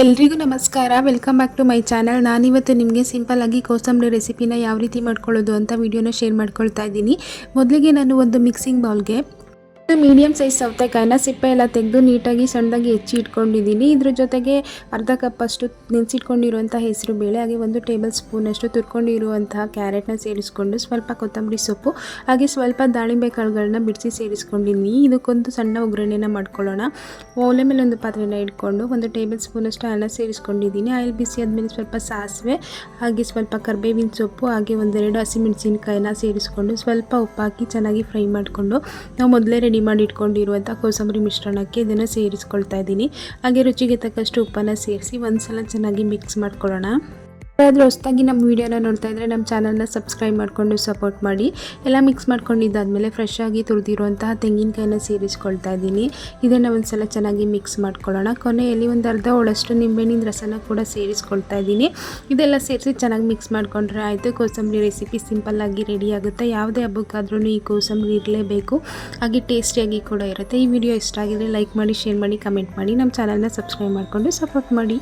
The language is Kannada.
ಎಲ್ರಿಗೂ ನಮಸ್ಕಾರ. Welcome back to my channel ನಾನಿವತ್ತು ನಿಮಗೆ ಸಿಂಪಲ್ಲಾಗಿ ಕೋಸಂಬರಿ ರೆಸಿಪಿನ ಯಾವ ರೀತಿ ಮಾಡ್ಕೊಳ್ಳೋದು ಅಂತ ವಿಡಿಯೋನ ಶೇರ್ ಮಾಡ್ಕೊಳ್ತಾ ಇದ್ದೀನಿ. ಮೊದಲಿಗೆ ನಾನು ಒಂದು ಮಿಕ್ಸಿಂಗ್ ಬೌಲ್ಗೆ ಮೀಡಿಯಮ್ ಸೈಜ್ ಸೌತೆಕಾಯಿನ ಸಿಪ್ಪೆ ಎಲ್ಲ ತೆಗೆದು ನೀಟಾಗಿ ಸಣ್ಣದಾಗಿ ಹೆಚ್ಚಿ ಇಟ್ಕೊಂಡಿದ್ದೀನಿ ಇದ್ರ ಜೊತೆಗೆ ಅರ್ಧ ಕಪ್ಪಷ್ಟು ನೆನೆಸಿಟ್ಕೊಂಡಿರುವಂಥ ಹೆಸರು ಬೇಳೆ, ಹಾಗೆ ಒಂದು ಟೇಬಲ್ ಸ್ಪೂನಷ್ಟು ತುರ್ಕೊಂಡಿರುವಂತಹ ಕ್ಯಾರೆಟ್ನ ಸೇರಿಸ್ಕೊಂಡು ಸ್ವಲ್ಪ ಕೊತ್ತಂಬರಿ ಸೊಪ್ಪು, ಹಾಗೆ ಸ್ವಲ್ಪ ದಾಳಿಂಬೆ ಕಾಳುಗಳನ್ನ ಬಿಡಿಸಿ ಸೇರಿಸ್ಕೊಂಡಿದ್ದೀನಿ. ಇದಕ್ಕೊಂದು ಸಣ್ಣ ಒಗ್ಗರಣೆನ ಮಾಡ್ಕೊಳ್ಳೋಣ. ಓಲೆ ಮೇಲೆ ಒಂದು ಪಾತ್ರೆನ ಇಟ್ಕೊಂಡು ಒಂದು ಟೇಬಲ್ ಸ್ಪೂನಷ್ಟು ಅನ್ನ ಸೇರಿಸ್ಕೊಂಡಿದ್ದೀನಿ. ಆಯಿಲ್ ಬಿಸಿ ಆದಮೇಲೆ ಸ್ವಲ್ಪ ಸಾಸಿವೆ, ಹಾಗೆ ಸ್ವಲ್ಪ ಕರ್ಬೇವಿನ ಸೊಪ್ಪು, ಹಾಗೆ ಒಂದೆರಡು ಹಸಿಮೆಣಸಿನಕಾಯಿನ ಸೇರಿಸ್ಕೊಂಡು ಸ್ವಲ್ಪ ಉಪ್ಪು ಹಾಕಿ ಚೆನ್ನಾಗಿ ಫ್ರೈ ಮಾಡಿಕೊಂಡು ನಾವು ಮೊದಲೇ ರೆಡಿ ಮಾಡಿ ಇಟ್ಕೊಂಡಿರುವಂಥ ಕೋಸಂಬರಿ ಮಿಶ್ರಣಕ್ಕೆ ಇದನ್ನು ಸೇರಿಸ್ಕೊಳ್ತಾ ಇದ್ದೀನಿ. ಹಾಗೆ ರುಚಿಗೆ ತಕ್ಕಷ್ಟು ಉಪ್ಪನ್ನು ಸೇರಿಸಿ ಒಂದ್ಸಲ ಚೆನ್ನಾಗಿ ಮಿಕ್ಸ್ ಮಾಡ್ಕೊಳ್ಳೋಣ. ಯಾರಾದರೂ ಹೊಸದಾಗಿ ನಮ್ಮ ವೀಡಿಯೋನ ನೋಡ್ತಾ ಇದ್ದರೆ ನಮ್ಮ ಚಾನಲ್ನ ಸಬ್ಸ್ಕ್ರೈಬ್ ಮಾಡಿಕೊಂಡು ಸಪೋರ್ಟ್ ಮಾಡಿ. ಎಲ್ಲ ಮಿಕ್ಸ್ ಮಾಡ್ಕೊಂಡಿದ್ದಾದಮೇಲೆ ಫ್ರೆಶ್ ಆಗಿ ತುರಿದಿರುವಂತಹ ತೆಂಗಿನಕಾಯಿನ ಸೇರಿಸ್ಕೊಳ್ತಾ ಇದ್ದೀನಿ. ಇದನ್ನು ಒಂದು ಸಲ ಚೆನ್ನಾಗಿ ಮಿಕ್ಸ್ ಮಾಡ್ಕೊಳ್ಳೋಣ. ಕೊನೆಯಲ್ಲಿ ಒಂದು ಅರ್ಧ ಒಳಷ್ಟು ನಿಂಬೆಹಣ್ಣಿನ ರಸನ ಕೂಡ ಸೇರಿಸ್ಕೊಳ್ತಾ ಇದ್ದೀನಿ. ಇದೆಲ್ಲ ಸೇರಿಸಿ ಚೆನ್ನಾಗಿ ಮಿಕ್ಸ್ ಮಾಡ್ಕೊಂಡ್ರೆ ಆಯಿತು. ಕೋಸಂಬರಿ ರೆಸಿಪಿ ಸಿಂಪಲ್ಲಾಗಿ ರೆಡಿ ಆಗುತ್ತೆ. ಯಾವುದೇ ಹಬ್ಬಕ್ಕಾದ್ರೂ ಈ ಕೋಸಂಬರಿ ಇರಲೇಬೇಕು. ಹಾಗೆ ಟೇಸ್ಟಿಯಾಗಿ ಕೂಡ ಇರುತ್ತೆ. ಈ ವಿಡಿಯೋ ಇಷ್ಟ ಆಗಿದ್ರೆ ಲೈಕ್ ಮಾಡಿ ಶೇರ್ ಮಾಡಿ ಕಮೆಂಟ್ ಮಾಡಿ. ನಮ್ಮ ಚಾನಲ್ನ ಸಬ್ಸ್ಕ್ರೈಬ್ ಮಾಡಿಕೊಂಡು ಸಪೋರ್ಟ್ ಮಾಡಿ.